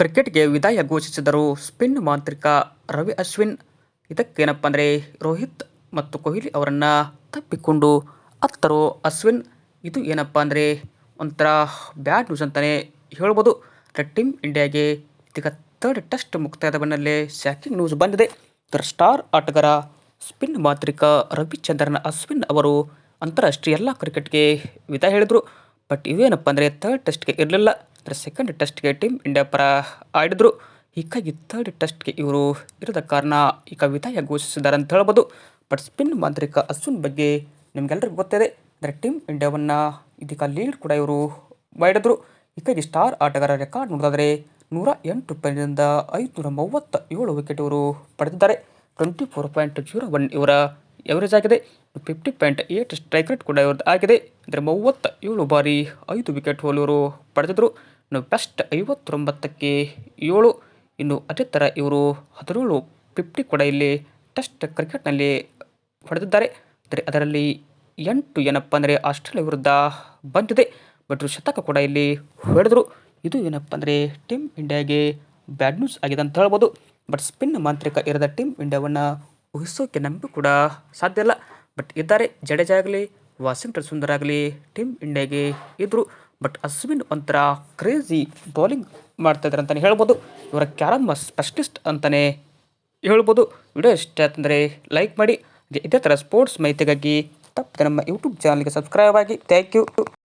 ಕ್ರಿಕೆಟ್ಗೆ ವಿದಾಯ ಘೋಷಿಸಿದರು. ಸ್ಪಿನ್ ಮಾಂತ್ರಿಕ ರವಿ ಅಶ್ವಿನ್, ಇದಕ್ಕೇನಪ್ಪ ಅಂದರೆ ರೋಹಿತ್ ಮತ್ತು ಕೊಹ್ಲಿ ಅವರನ್ನು ತಪ್ಪಿಕೊಂಡು ಅತ್ತರು ಅಶ್ವಿನ್, ಇದು ಏನಪ್ಪ ಅಂದರೆ ಒಂಥರ ಬ್ಯಾಡ್ ನ್ಯೂಸ್ ಅಂತಲೇ ಹೇಳ್ಬೋದು. ರೆಡ್ ಟೀಮ್ ಇಂಡಿಯಾಗೆ ಇದೀಗ ಥರ್ಡ್ ಟೆಸ್ಟ್ ಮುಕ್ತಾಯದ ಬೆನ್ನಲ್ಲೇ ಶಾಕಿಂಗ್ ನ್ಯೂಸ್ ಬಂದಿದೆ. ಇದರ ಸ್ಟಾರ್ ಆಟಗಾರ, ಸ್ಪಿನ್ ಮಾಂತ್ರಿಕ ರವಿಚಂದ್ರನ್, ಅಶ್ವಿನ್ ಅವರು ಅಂತಾರಾಷ್ಟ್ರೀಯ ಎಲ್ಲ ಕ್ರಿಕೆಟ್ಗೆ ವಿದಾಯ ಹೇಳಿದರು. ಬಟ್ ಇವೇನಪ್ಪ ಅಂದರೆ ಥರ್ಡ್ ಟೆಸ್ಟ್ಗೆ ಇರಲಿಲ್ಲ. ಅದರ ಸೆಕೆಂಡ್ ಟೆಸ್ಟ್ಗೆ ಟೀಮ್ ಇಂಡಿಯಾ ಪರ ಆಡಿದರು. ಹೀಗಾಗಿ ಥರ್ಡ್ ಟೆಸ್ಟ್ಗೆ ಇವರು ಇರದ ಕಾರಣ ಈಗ ವಿದಾಯ ಘೋಷಿಸಿದ್ದಾರೆ ಅಂತ ಹೇಳ್ಬೋದು. ಬಟ್ ಸ್ಪಿನ್ ಮಾಂತ್ರಿಕ ಅಶ್ವಿನ್ ಬಗ್ಗೆ ನಿಮಗೆಲ್ಲರಿಗೂ ಗೊತ್ತಿದೆ. ಅಂದರೆ ಟೀಮ್ ಇಂಡಿಯಾವನ್ನು ಇದೀಗ ಲೀಡ್ ಕೂಡ ಇವರು ಮಾಡಿದ್ರು. ಈ ಸ್ಟಾರ್ ಆಟಗಾರ ರೆಕಾರ್ಡ್ ನೋಡೋದಾದರೆ ನೂರ ಎಂಟು ಪಾಯಿಂಟ್ನಿಂದ ಐದುನೂರ ಮೂವತ್ತ ಏಳು ವಿಕೆಟ್ ಇವರು ಪಡೆದಿದ್ದಾರೆ. Twenty four point zero one ಇವರ ಎವರೇಜ್ ಆಗಿದೆ. Fifty point eight strike rate ಕೂಡ ಇವ್ರದ್ದು ಆಗಿದೆ. ಅಂದರೆ ಮೂವತ್ತ ಏಳು ಬಾರಿ ಐದು ವಿಕೆಟ್ ಹೋಲ್ ಇವರು ಪಡೆದಿದ್ರು. ಇನ್ನು ಬೆಸ್ಟ್ ಐವತ್ತೊಂಬತ್ತಕ್ಕೆ ಏಳು. ಇನ್ನು ಅದೇ ಥರ ಇವರು ಹದಿನೇಳು ಫಿಫ್ಟಿ ಕೂಡ ಇಲ್ಲಿ ಟೆಸ್ಟ್ ಕ್ರಿಕೆಟ್ನಲ್ಲಿ ಹೊಡೆದಿದ್ದಾರೆ ಅಂದರೆ ಅದರಲ್ಲಿ ಎಂಟು ಏನಪ್ಪ ಅಂದರೆ ಆಸ್ಟ್ರೇಲಿಯಾ ವಿರುದ್ಧ ಬಂದಿದೆ. ಬಟ್ ಶತಕ ಕೂಡ ಇಲ್ಲಿ ಹೊಡೆದರು. ಇದು ಏನಪ್ಪ ಅಂದರೆ ಟೀಮ್ ಇಂಡಿಯಾಗೆ ಬ್ಯಾಡ್ ನ್ಯೂಸ್ ಆಗಿದೆ ಅಂತ ಹೇಳ್ಬೋದು. ಬಟ್ ಸ್ಪಿನ್ ಮಾಂತ್ರಿಕ ಇರದ ಟೀಮ್ ಇಂಡಿಯಾವನ್ನು ಊಹಿಸೋಕೆ ನಂಬಿ ಕೂಡ ಸಾಧ್ಯ ಇಲ್ಲ. ಬಟ್ ಇದ್ದಾರೆ. ಜಡೇಜಾ ಆಗಲಿ ವಾಷಿಂಗ್ಟನ್ ಸುಂದರ್ ಆಗಲಿ ಟೀಮ್ ಇಂಡಿಯಾಗೆ ಇದ್ದರು ಬಟ್ ಅಶ್ವಿನ್ ಒಂಥರ ಕ್ರೇಜಿ ಬೌಲಿಂಗ್ ಮಾಡ್ತಾ ಇದ್ದಾರೆ ಅಂತಲೇ ಹೇಳ್ಬೋದು. ಇವರ ಕ್ಯಾರಮ್ ಸ್ಪೆಷಲಿಸ್ಟ್ ಅಂತಲೇ ಹೇಳ್ಬೋದು. ವಿಡಿಯೋ ಇಷ್ಟ ಅಂದರೆ ಲೈಕ್ ಮಾಡಿ. ಇದೇ ಥರ ಸ್ಪೋರ್ಟ್ಸ್ ಮಾಹಿತಿಗಾಗಿ ತಪ್ಪದೆ ನಮ್ಮ ಯೂಟ್ಯೂಬ್ ಚಾನಲ್ಗೆ ಸಬ್ಸ್ಕ್ರೈಬ್ ಆಗಿ. Thank you